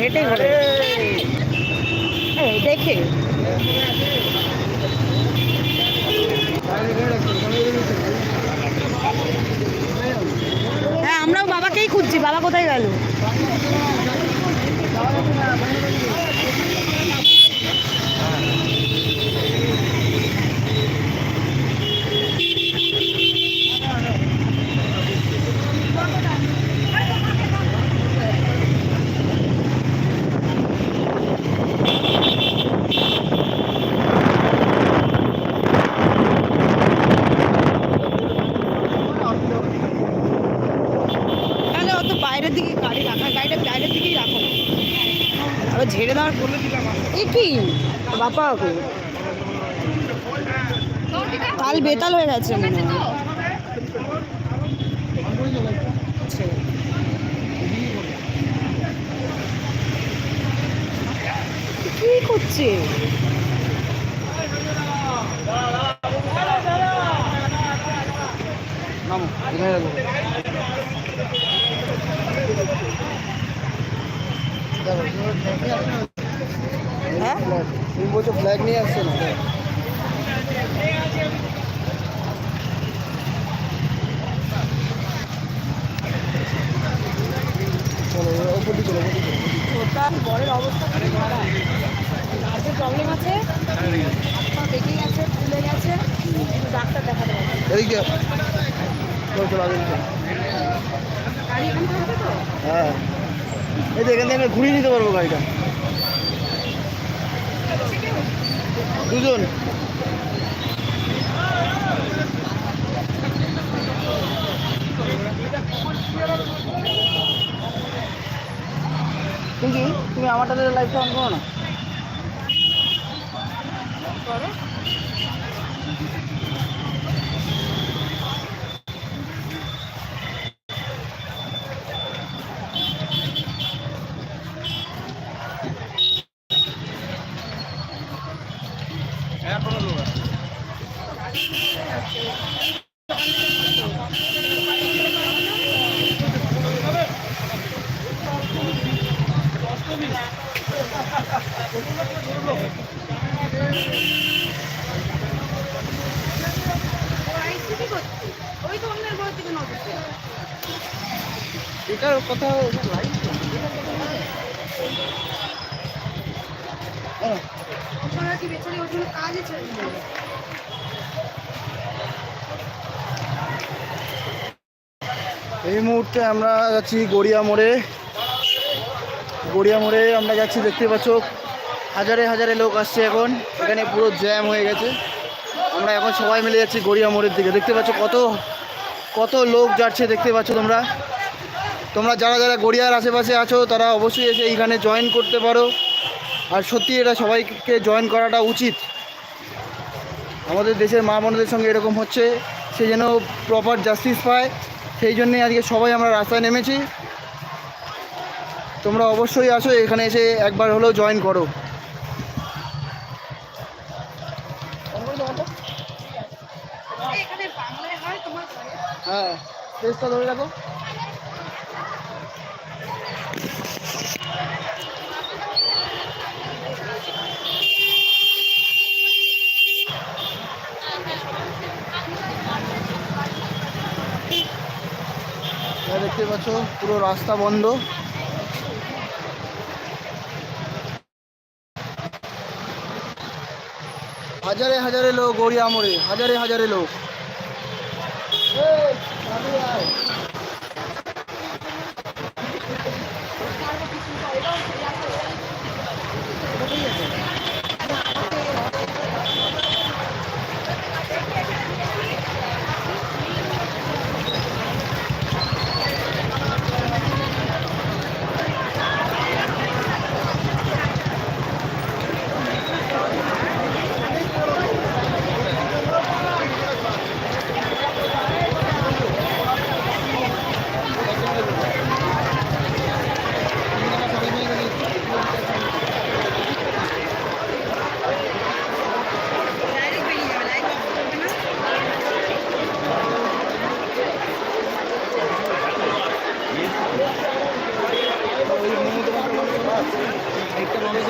হেঁটে ঘোরে। দেখে। হ্যাঁ আমরাও বাবাকেই খুঁজছি। বাবা কোথায় গেল? কাল বেতাল হয়ে গেছে। কি করছে? হ্যাঁ? তুমি বলছো ফ্ল্যাগ নিয়ে আসছে না? বরের অবস্থা খুবই খারাপ। নার্সের প্রবলেম আছে গেছে ফুলে গেছে। ডাক্তার দেখাতে এদিকে হ্যাঁ। এই তো এখান থেকে ঘুরিয়ে নিতে পারব গাড়িটা। দুজন। তুমি তুমি আমারটাতে লাইফটা অন করো না? করো থেকে নজর দেয়। এটার কথা লাইট ওখানে কি বেচারি ওর জন্য কাজই ছেড়ে দিল এই মুহূর্তে আমরা যাচ্ছি গড়িয়া মোড়ে। গড়িয়া মোড়ে আমরা যাচ্ছি, দেখতে পাচ্ছ, হাজারে হাজারে লোক আসছে এখন। এখানে পুরো জ্যাম হয়ে গেছে। আমরা এখন সবাই মিলে যাচ্ছি গড়িয়া মোড়ের দিকে। দেখতে পাচ্ছ কত কত লোক যাচ্ছে, দেখতে পাচ্ছ তোমরা। তোমরা যারা যারা গড়িয়ার আশেপাশে আছো, তারা অবশ্যই এসে এইখানে জয়েন করতে পারো। আর সত্যি এটা সবাইকে জয়েন করাটা উচিত। আমাদের দেশের মা বোনদের সঙ্গে এরকম হচ্ছে, সে যেন প্রপার জাস্টিস পায়, সেই জন্যে আজকে সবাই আমরা রাস্তায় নেমেছি। তোমরা অবশ্যই আসো, এখানে এসে একবার হলেও জয়েন করো। হয় ধরে রাখো। দেখতে পাচ্ছ পুরো রাস্তা বন্ধ। হাজারে হাজারে লোক গড়িয়া মোড়ে হাজারে হাজারে লোক। এই,